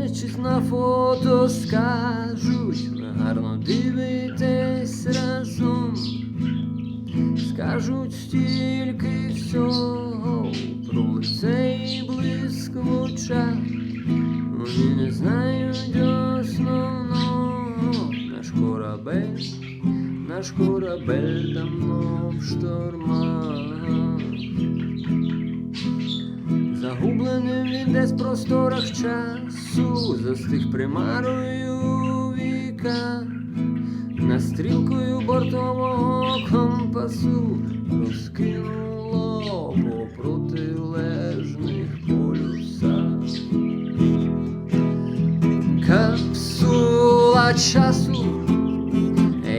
Дивлячись на фото, скажуть, ви гарно дивитесь разом. Скажуть стільки всього про лицей блиск в. Вони не знають основного. Наш корабель, наш корабель давно в штормах. Загубленим він десь в просторах часу, застиг примарою віка, на стрілкою бортового компасу розкинуло по протилежних полюсах. Капсула часу,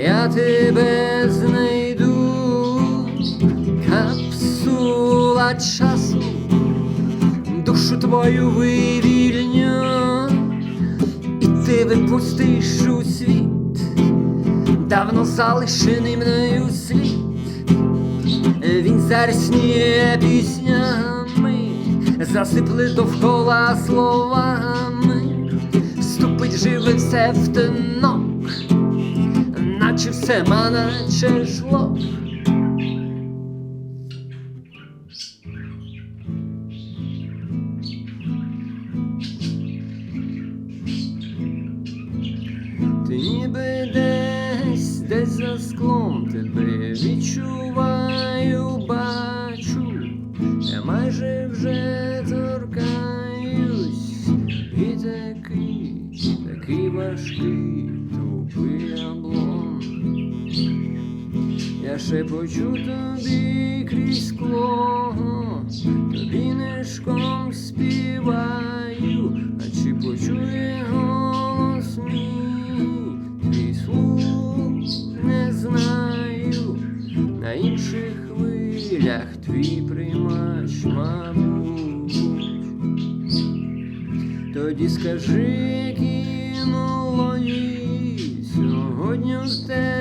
я тебе знайду, капсула часу душу твою вивільню, і ти випустиш у світ, давно залишений мною слід, він зарсніє піснями, засипли довкола словами, вступить живе все в тинок, наче все маначе жлоб. Ти ніби десь, десь за склом тебе відчуваю, бачу, я майже вже торкаюсь, і такий, такий важкий тупий облом. Я шепочу тобі крізь скло, інших хвилях твій приймач, мабуть. Тоді скажи, які мелодії сьогодні в тебе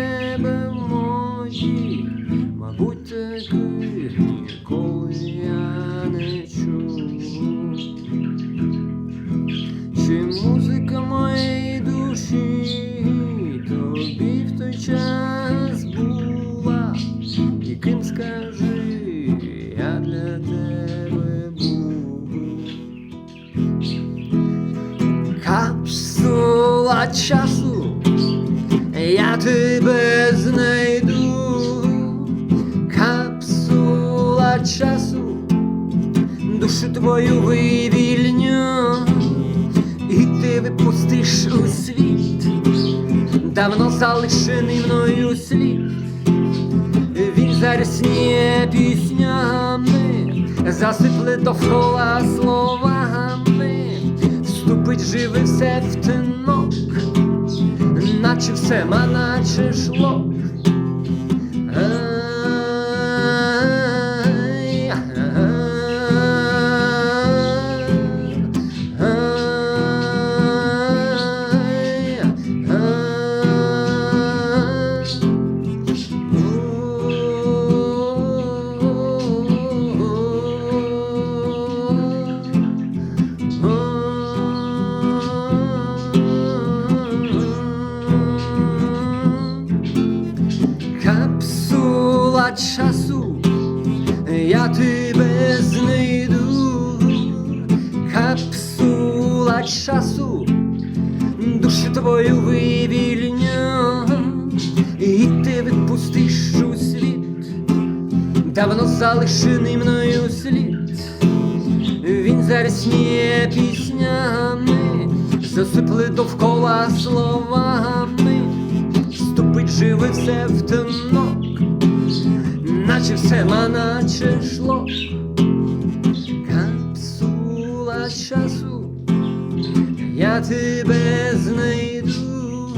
часу, я тебе знайду. Капсула часу, душу твою вивільню, і ти випустиш у світ, давно залишений мною слід. Він зарясніє піснями, засипле довкола словами, вступить живе все в тинок, наче все маначе шло. Часу, я тебе знайду. Капсула часу, душу твою вивільню, і ти відпустиш у світ, давно залишений мною слід. Він зарясніє піснями, засипли довкола словами, вступить живе все в тинок, наче все наче шло. Капсула часу, я тебе знайду.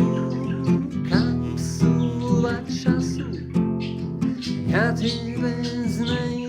Капсула часу, я тебе знайду.